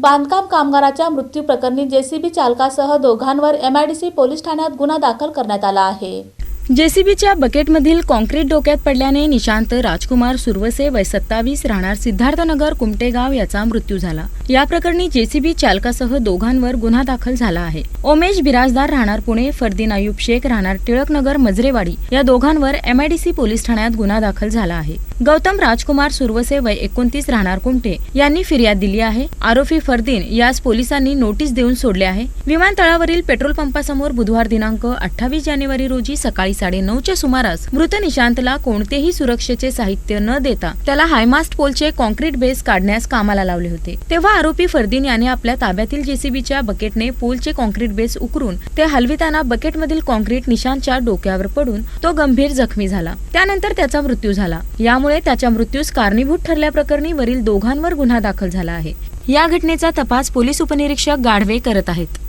बांधकाम कामगाराच्या मृत्यू प्रकरणी जेसीबी चालकासह दोघांवर एमआयडीसी पोलीस ठाण्यात गुन्हा दाखल करण्यात आला आहे. जेसीबीच्या बकेटमधील कॉन्क्रीट डोक्यात पडल्याने निशांत राजकुमार सुरवसे वय सत्तावीस राहणार सिद्धार्थनगर कुमटेगाव याचा मृत्यू झाला. या प्रकरणी जेसीबी चालकासह दोघांवर गुन्हा दाखल झाला आहे. ओमेश बिराजदार राहणार पुणे फरदीन अयुब शेख राहणार टिळकनगर मजरेवाडी या दोघांवर एमआयडीसी पोलीस ठाण्यात गुन्हा दाखल झाला आहे. गौतम राजकुमार सुरवसे वय एकोणतीस राहणार कुमटे यांनी फिर्याद दिली आहे. आरोपी फरदीन यास पोलिसांनी नोटीस देऊन सोडले आहे. विमानतळावरील पेट्रोल पंपासमोर बुधवार दिनांक अठ्ठावीस जानेवारी रोजी सकाळी साडेनऊच्या सुमारास मृत निशांतला कोणतेही सुरक्षेचे साहित्य न देता त्याला हायमास्ट पोलचे कॉन्क्रीट बेस काढण्यास कामाला लावले होते. तेव्हा आरोपी फरदीन याने आपल्या ताब्यातील जेसीबीच्या बकेटने पोलचे कॉन्क्रीट बेस उकरून ते हलविताना बकेटमधील कॉन्क्रीट निशांतच्या डोक्यावर पडून तो गंभीर जखमी झाला. त्यानंतर त्याचा मृत्यू झाला. यामुळे त्याच्या मृत्यूस कारणीभूत ठरल्याप्रकरणी वरील दोघांवर गुन्हा दाखल झाला आहे. या घटनेचा तपास पोलीस उपनिरीक्षक गाढवे करत आहेत.